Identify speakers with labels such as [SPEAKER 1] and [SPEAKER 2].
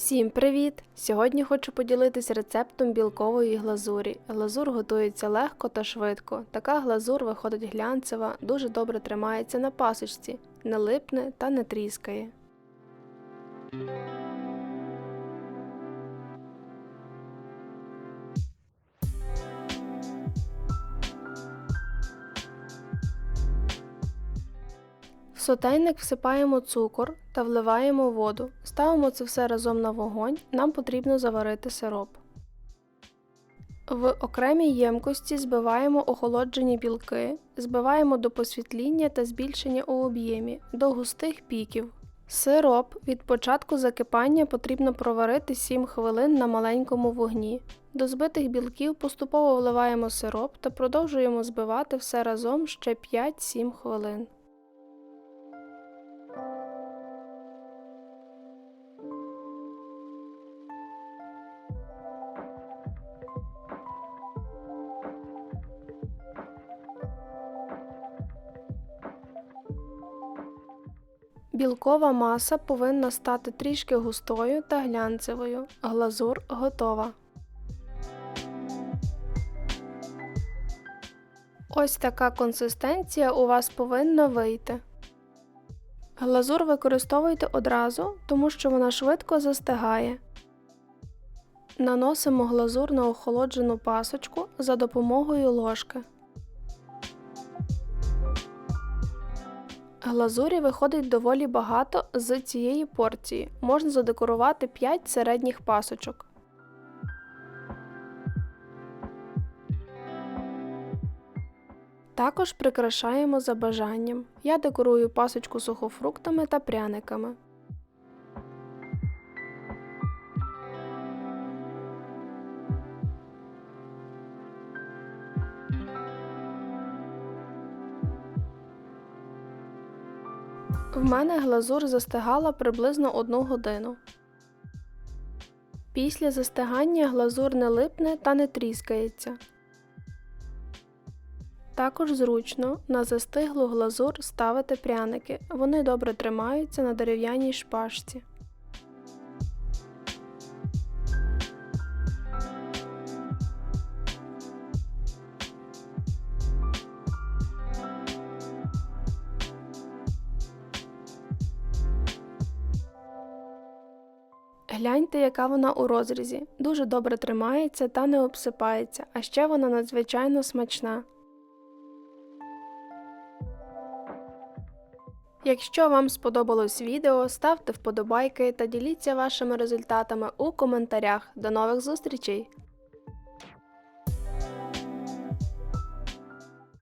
[SPEAKER 1] Всім привіт! Сьогодні хочу поділитися рецептом білкової глазурі. Глазур готується легко та швидко. Така глазур виходить глянцева, дуже добре тримається на пасочці, не липне та не тріскає. Сотейник всипаємо цукор та вливаємо воду. Ставимо це все разом на вогонь. Нам потрібно заварити сироп. В окремій ємкості збиваємо охолоджені білки, збиваємо до посвітління та збільшення у об'ємі до густих піків. Сироп від початку закипання потрібно проварити 7 хвилин на маленькому вогні. До збитих білків поступово вливаємо сироп та продовжуємо збивати все разом ще 5-7 хвилин. Білкова маса повинна стати трішки густою та глянцевою. Глазур готова. Ось така консистенція у вас повинна вийти. Глазур використовуйте одразу, тому що вона швидко застигає. Наносимо глазур на охолоджену пасочку за допомогою ложки. Глазурі виходить доволі багато з цієї порції. Можна задекорувати 5 середніх пасочок. Також прикрашаємо за бажанням. Я декорую пасочку сухофруктами та пряниками. В мене глазур застигала приблизно 1 годину. Після застигання глазур не липне та не тріскається. Також зручно на застиглу глазур ставити пряники. Вони добре тримаються на дерев'яній шпажці. Гляньте, яка вона у розрізі. Дуже добре тримається та не обсипається, а ще вона надзвичайно смачна. Якщо вам сподобалось відео, ставте вподобайки та діліться вашими результатами у коментарях. До нових зустрічей!